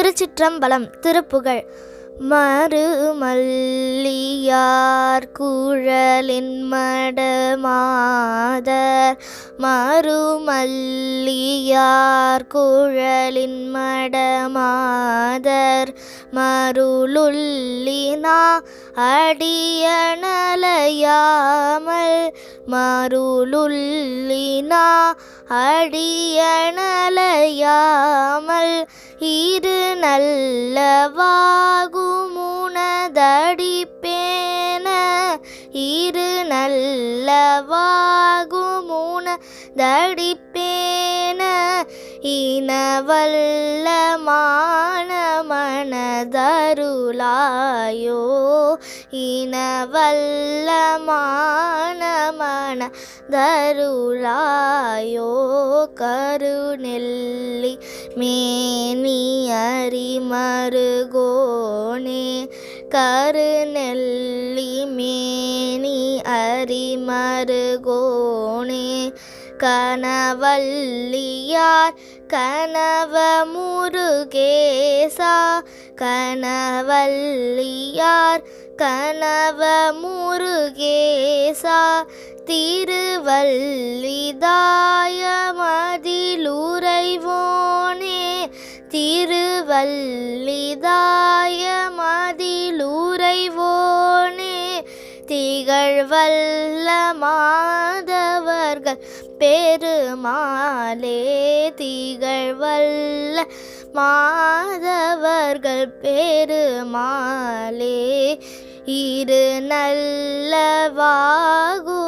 திருச்சிற்றம்பலம் திருப்புகழ். மறுமல்லியார் குழலின் மடமாதர். மறுமல்லியார் குழலின் மடமாதர். மருளுள்ளினா அடியணலையாமல் மருளுள்ளினா அடியணலையாமல் இரு நல்லவாகுமுனதடிப்பேன. இரு நல்லவாகுமுனதடிப்பேன. இனவல்ல மனதருளாயோ இனவல்ல மானமன தருளாயோ கருநெல்லி மேனி அரிமருகோனே கருநெல்லி மேனி அரி மருகோனே கனவல்லியார் கனவ முருகேசா கனவல்லியார் கனவ முருகேசா திருவல்லிதா திருவல்லிதாய மதிலுரைவோனே திகழ்வல்ல மாதவர்கள் பெருமாளே திகழ்வல்ல மாதவர்கள் பெருமாளே இரு நல்ல வாகுமுனதடி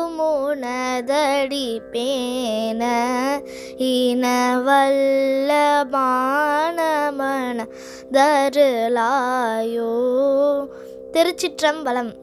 பேன இனவல்ல தருளாயோ. திருச்சிற்றம்பலம்